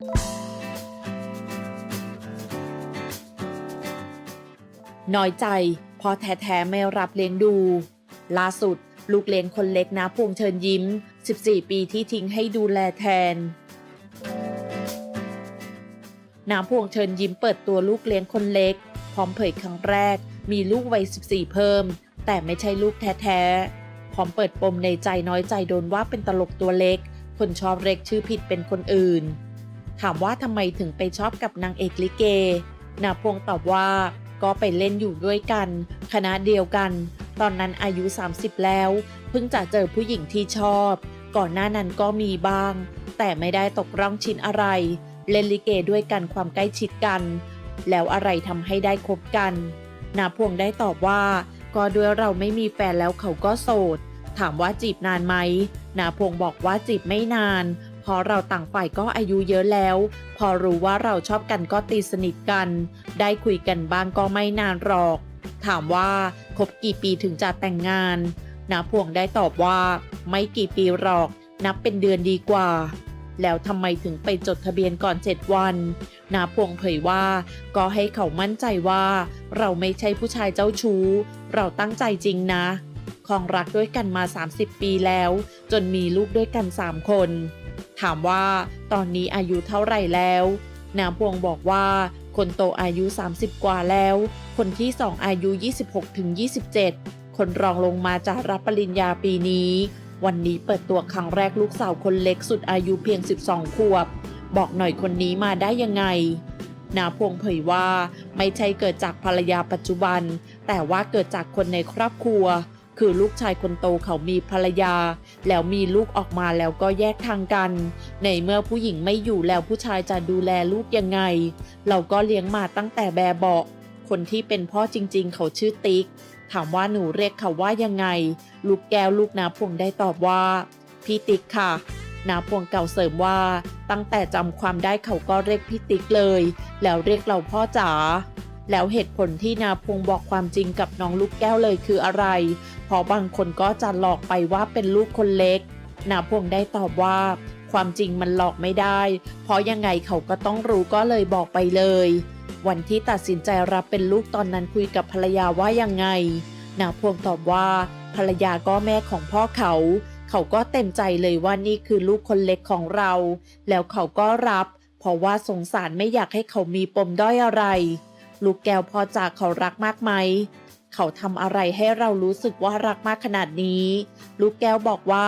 น้อยใจพอแท้ๆไม่รับเลี้ยงดู ล่าสุด ลูกเลี้ยงคนเล็กนะพวงเชิญยิ้ม 14 ปีที่ทิ้งให้ดูแลแทนน้ำพวงเชิญยิ้มเปิดตัวลูกเลี้ยงคนเล็ก พร้อมเผยครั้งแรก มีลูกวัย 14 เพิ่ม แต่ไม่ใช่ลูกแท้ๆ พร้อมเปิดปมในใจน้อยใจโดนว่าเป็นตลกตัวเล็ก คนชอบเรียกชื่อผิดเป็นคนอื่น ถามว่าทำไมถึงไปชอบกับนางเอกลิเก นาพวงตอบว่าก็ไปเล่นอยู่ด้วยกัน คณะเดียวกัน ตอนนั้นอายุ 30 แล้ว เพิ่งจะเจอผู้หญิงที่ชอบ ก่อนหน้านั้นก็มีบ้าง แต่ไม่ได้ตกร่องชิ้นอะไร เล่นลิเกด้วยกันความใกล้ชิดกัน แล้วอะไรทำให้ได้คบกัน นาพวงได้ตอบว่า ก็ด้วยเราไม่มีแฟนแล้วเขาก็โสด ถามว่าจีบนานไหมนาพวงบอกว่าจีบไม่นาน พราะเราต่างฝ่ายก็อายุเยอะแล้ว พอรู้ว่าเราชอบกันก็ตีสนิทกัน ได้คุยกันบ้างก็ไม่นานหรอก ถามว่าคบกี่ปีถึงจะแต่งงานนาพวงได้ตอบว่า ไม่กี่ปีหรอก นับเป็นเดือนดีกว่า แล้วทำไมถึงไปจดทะเบียนก่อน7วันนาพวงเผยว่า ก็ให้เขามั่นใจว่า เราไม่ใช่ผู้ชายเจ้าชู้ เราตั้งใจจริงนะคองรักด้วยกันมา 30 ปีแล้ว จนมีลูกด้วยกัน 3 คน ถามว่าตอนนี้อายุเท่าไหร่แล้วนางพวงบอกว่าคนโตอายุ 30 กว่าแล้ว คนที่2อายุ 26ถึง27คนรองลงมาจะรับปริญญาปีนี้ วันนี้เปิดตัวครั้งแรกลูกสาวคนเล็กสุดอายุเพียง 12 ขวบ บอกหน่อยคนนี้มาได้ยังไง นาพวงเผยว่าไม่ใช่เกิดจากภรรยาปัจจุบัน แต่ว่าเกิดจากคนในครอบครัว คือลูกชายคนโตเขามีภรรยา แล้วมีลูกออกมาแล้วก็แยกทางกัน ในเมื่อผู้หญิงไม่อยู่แล้วผู้ชายจะดูแลลูกยังไง เราก็เลี้ยงมาตั้งแต่แบบเบาะคนที่เป็นพ่อจริงๆ เขาชื่อติ๊ก ถามว่าหนูเรียกเขาว่ายังไง ลูกแก้วลูกนาพวงได้ตอบว่า พี่ติ๊กค่ะนาพวงเก่าเสริมว่า ตั้งแต่จำความได้เขาก็เรียกพี่ติ๊กเลย แล้วเรียกเราพ่อจ๋าแล้วเหตุผลที่นาพวงบอกความจริงกับน้องลูกแก้วเลยคืออะไร เพราะบางคนก็จะหลอกไปว่าเป็นลูกคนเล็กนาพวงได้ตอบว่า ความจริงมันหลอกไม่ได้ เพราะยังไงเขาก็ต้องรู้ก็เลยบอกไปเลย วันที่ตัดสินใจรับเป็นลูกตอนนั้นคุยกับภรรยาว่ายังไงนาพวงตอบว่า ภรรยาก็แม่ของพ่อเขา เขาก็เต็มใจเลยว่านี่คือลูกคนเล็กของเรา แล้วเขาก็รับ เพราะว่าสงสารไม่อยากให้เขามีปมด้อยอะไร ลูกแก้วพอจากเขารักมากไหม เขาทำอะไรให้เรารู้สึกว่ารักมากขนาดนี้ ลูกแก้วบอกว่า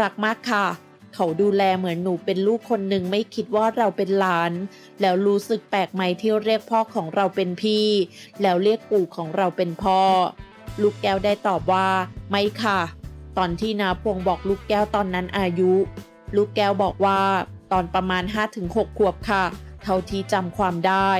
รักมากค่ะ เขาดูแลเหมือนหนูเป็นลูกคนหนึ่งไม่คิดว่าเราเป็นหลาน แล้วรู้สึกแปลกไหมที่เรียกพ่อของเราเป็นพี่ แล้วเรียกปู่ของเราเป็นพ่อ ลูกแก้วได้ตอบว่า ไม่ค่ะ ตอนที่นาพวงบอกลูกแก้วตอนนั้นอายุ ลูกแก้วบอกว่า ตอนประมาณ 5-6ขวบค่ะ เท่าที่จำความได้